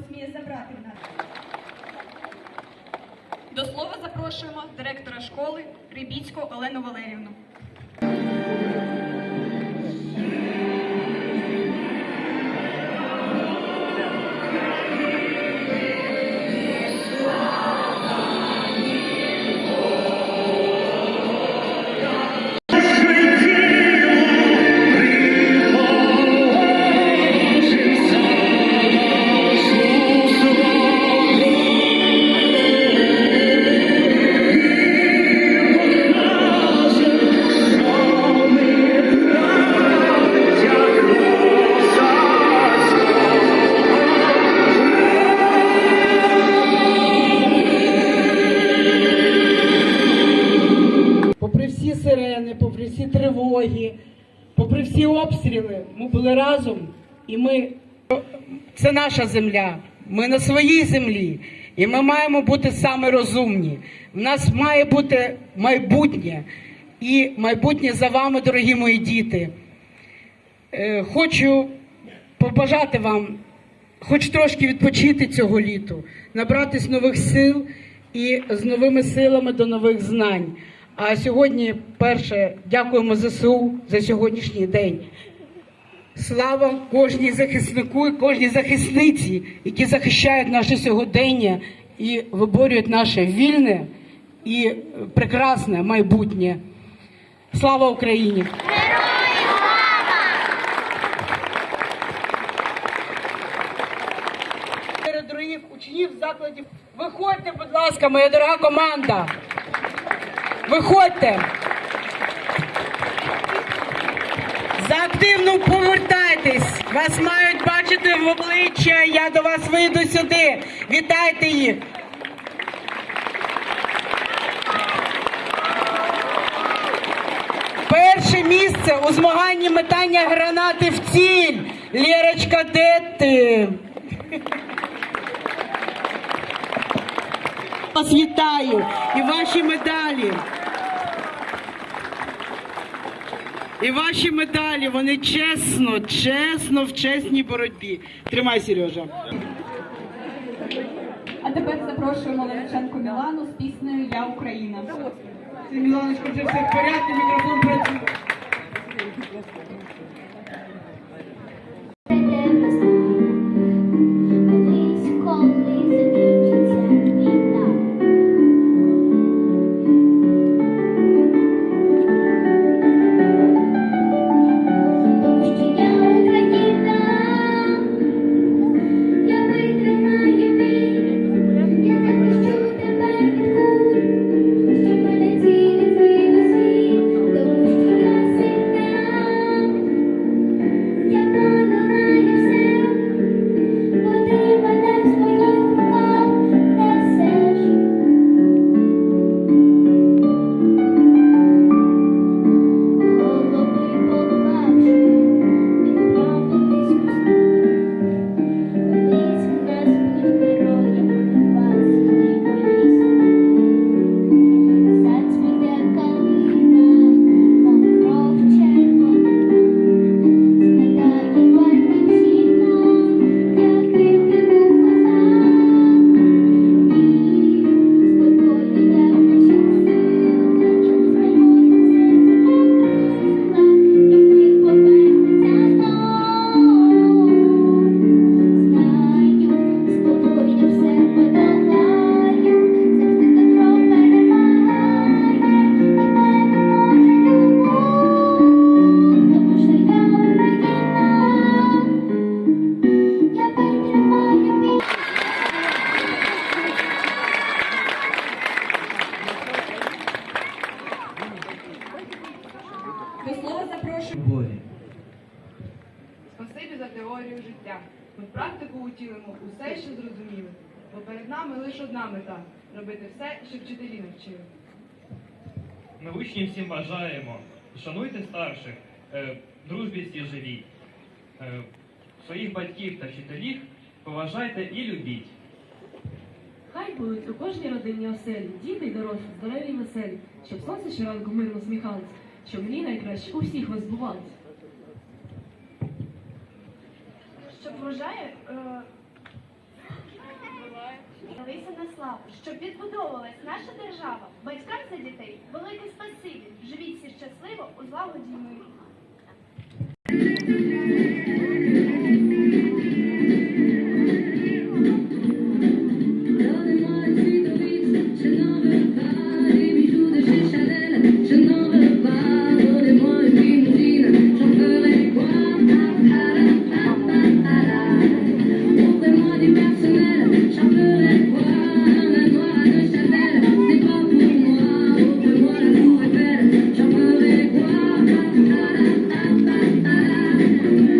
Посміє забрати в нас. До слова запрошуємо директора школи Рибіцьку Олену Валерівну. Наша земля. Ми на своїй землі, і ми маємо бути саме розумні. В нас має бути майбутнє, і майбутнє за вами, дорогі мої діти. Е, Хочу побажати вам хоч трошки відпочити цього літу, набратись нових сил і з новими силами до нових знань. А сьогодні, перше, дякуємо ЗСУ за сьогоднішній день. Слава кожній захиснику і кожній захисниці, які захищають наше сьогодення і виборюють наше вільне і прекрасне майбутнє. Слава Україні! Серед дорогих учнів закладів. Виходьте, будь ласка, моя дорога команда. Виходьте. Активно повертайтесь. Вас мають бачити в обличчя. Я до вас вийду сюди. Вітайте їх. Перше місце у змаганні метання гранати в ціль. Лєрочка, де ти? Вас вітаю і ваші медалі. І ваші медалі, вони чесно, чесно в чесній боротьбі. Тримай, Сережа. А тепер запрошуємо Левченко Мілану з піснею Я Україна. Міланочка вже все в порядку, мікрофон працює. Теорію життя. Ми в практику утілимо усе, що зрозуміли. Бо перед нами лише одна мета робити все, що вчителі навчили. Ми учнів всім бажаємо. Шануйте старших, е, дружбі всі живіть. Е, своїх батьків та вчителів поважайте і любіть. Хай будуть у кожній родині оселі, діти й дорослі, здорові й веселі, щоб сонце щоранку мирно сміхалось, щоб мрії найкраще у всіх вас збувались. Щоб врожає е, на славу, щоб відбудовувалась наша держава. Батькам за дітей велике спасибі. Живіть всі щасливо у злагоді й Thank you.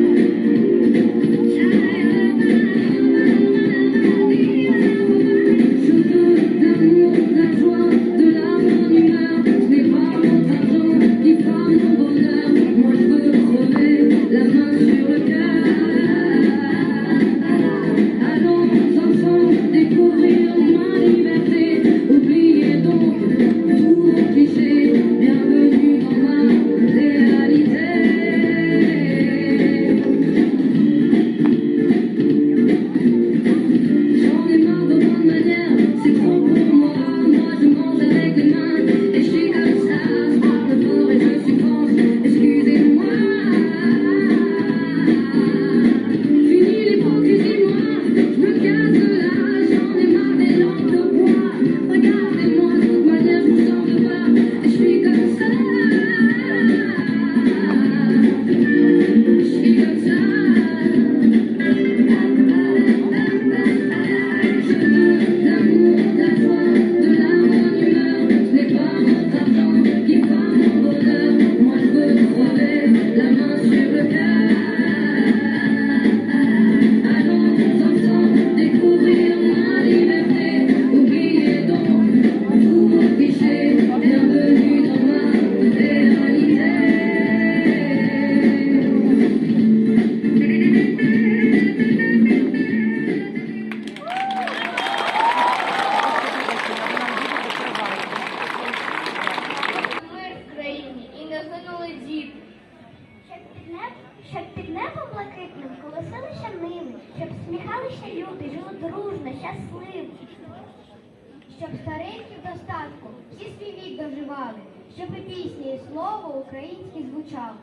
Всі свій вік доживали, щоб і пісні, і слово українське звучало.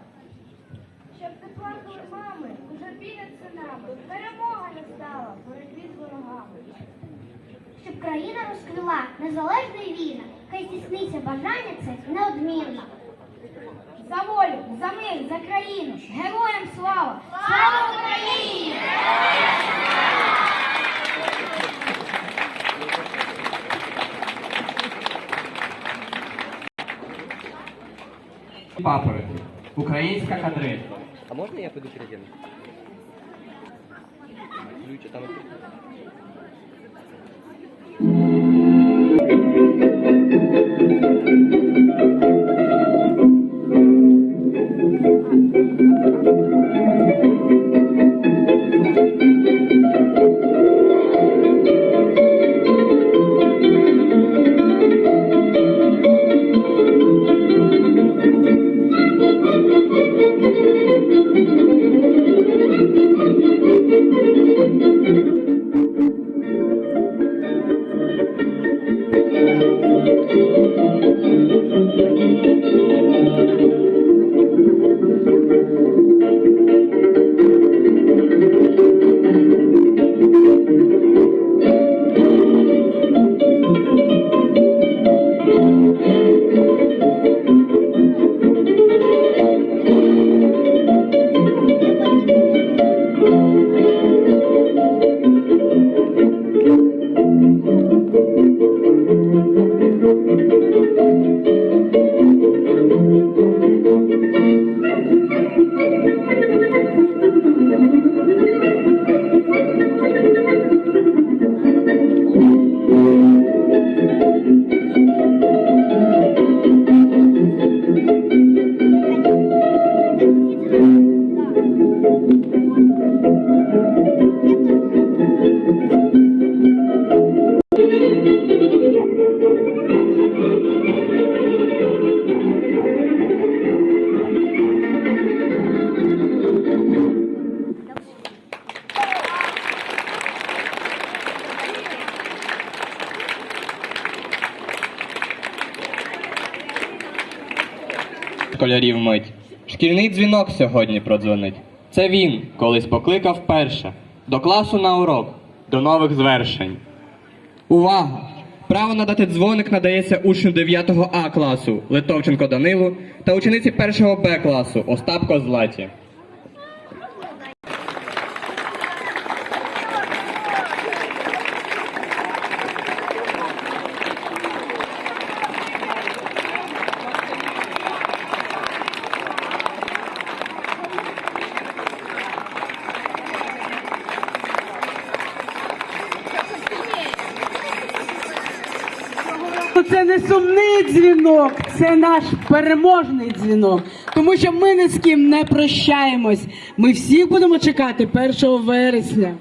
Щоб не плакали мами, у журбі над синами, перемога настала в боротьбі з ворогами. Щоб країна розквіла, незалежна і вільна, хай здійсниться бажання це неодмінно. За волю, за мир, за країну, героям слава! Слава Україні! Папороті. Українська кадриль. А можно я пойду через? Ключи там. Школярів мить. Шкільний дзвінок сьогодні продзвонить. Це він колись покликав перше. До класу на урок, до нових звершень. Увага! Право надати дзвоник надається учню 9 А класу Литовченко Данилу та учениці 1 Б класу Остапко Златі. Це не сумний дзвінок, це наш переможний дзвінок. Тому що ми ні з ким не прощаємось. Ми всіх будемо чекати 1 вересня.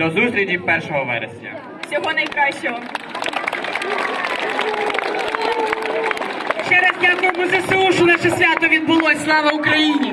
До зустрічі 1 вересня. Всього найкращого. ще раз дякуємо ЗСУ, що наше свято відбулось. Слава Україні!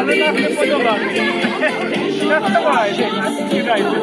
Але нам не подолати. Давай, кидайте.